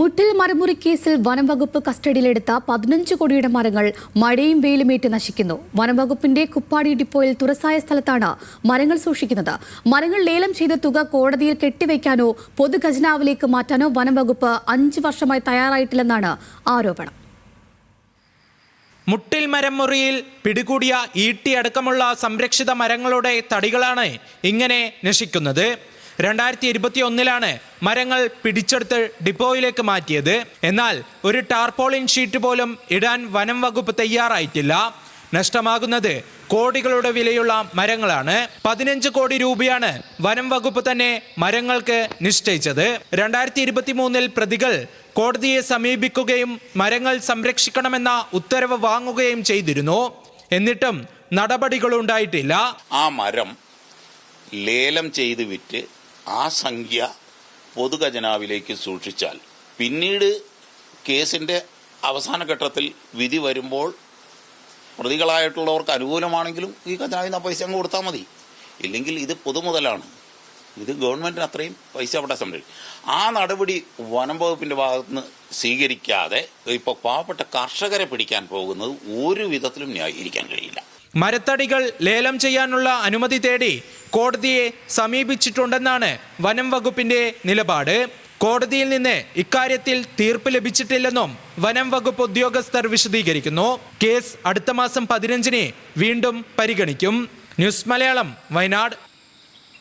മുട്ടിൽ മരമുറി കേസിൽ വനംവകുപ്പ് കസ്റ്റഡിയിലെടുത്ത പതിനഞ്ച് കോടിയുടെ മരങ്ങൾ മഴയും വെയിലുമേറ്റ് നശിക്കുന്നു. വനംവകുപ്പിന്റെ കുപ്പാടി ഡിപ്പോയിൽ തുറസായ സ്ഥലത്താണ് മരങ്ങൾ സൂക്ഷിക്കുന്നത്. മരങ്ങൾ ലേലം ചെയ്ത തുക കോടതിയിൽ കെട്ടിവെക്കാനോ പൊതുഖജനാവിലേക്ക് മാറ്റാനോ വനംവകുപ്പ് അഞ്ച് വർഷമായി തയ്യാറായിട്ടില്ലെന്നാണ് ആരോപണം. മുട്ടിൽ മരം മുറിയിൽ പിടികൂടിയ ഈട്ടി അടക്കമുള്ള സംരക്ഷിത മരങ്ങളുടെ തടികളാണ് ഇങ്ങനെ നശിക്കുന്നത്. രണ്ടായിരത്തി ഇരുപത്തി ഒന്നിലാണ് മരങ്ങൾ പിടിച്ചെടുത്ത് ഡിപ്പോയിലേക്ക് മാറ്റിയത്. എന്നാൽ ഒരു ടാർപോളിൻ ഷീറ്റ് പോലും ഇടാൻ വനം വകുപ്പ് തയ്യാറായിട്ടില്ല. നഷ്ടമാകുന്നത് കോടികളുടെ വിലയുള്ള മരങ്ങളാണ്. പതിനഞ്ച് കോടി രൂപയാണ് വനം വകുപ്പ് തന്നെ മരങ്ങൾക്ക് നിശ്ചയിച്ചത്. രണ്ടായിരത്തി ഇരുപത്തി മൂന്നിൽ പ്രതികൾ കോടതിയെ സമീപിക്കുകയും മരങ്ങൾ സംരക്ഷിക്കണമെന്ന ഉത്തരവ് വാങ്ങുകയും ചെയ്തിരുന്നു. എന്നിട്ടും നടപടികളുണ്ടായിട്ടില്ല. ആ മരം ലേലം ചെയ്ത് വിറ്റ് ആ സംഖ്യ പൊതുഖജനാവിലേക്ക് സൂക്ഷിച്ചാൽ പിന്നീട് കേസിന്റെ അവസാന ഘട്ടത്തിൽ വിധി വരുമ്പോൾ പ്രതികളായിട്ടുള്ളവർക്ക് അനുകൂലമാണെങ്കിലും ഈ ഖജനാവിൽ നിന്ന് ആ പൈസ അങ്ങ് കൊടുത്താൽ മതി. ഇല്ലെങ്കിൽ ഇത് പൊതുമുതലാണ്. ഇത് ഗവൺമെന്റിന് അത്രയും പൈസ അവിടെ സംരക്ഷിക്കും ആ നടപടി വനം വകുപ്പിന്റെ ഭാഗത്തുനിന്ന് സ്വീകരിക്കാതെ ഇപ്പോൾ പാവപ്പെട്ട കർഷകരെ പിടിക്കാൻ പോകുന്നത് ഒരു വിധത്തിലും ന്യായീകരിക്കാൻ കഴിയില്ല. മരത്തടികൾ ലേലം ചെയ്യാനുള്ള അനുമതി തേടി കോടതിയെ സമീപിച്ചിട്ടുണ്ടെന്നാണ് വനം വകുപ്പിന്റെ നിലപാട്. കോടതിയിൽ നിന്ന് ഇക്കാര്യത്തിൽ തീർപ്പ് ലഭിച്ചിട്ടില്ലെന്നും വനം വകുപ്പ് ഉദ്യോഗസ്ഥർ വിശദീകരിക്കുന്നു. കേസ് അടുത്ത മാസം പതിനഞ്ചിന് വീണ്ടും പരിഗണിക്കും. ന്യൂസ് മലയാളം വയനാട്.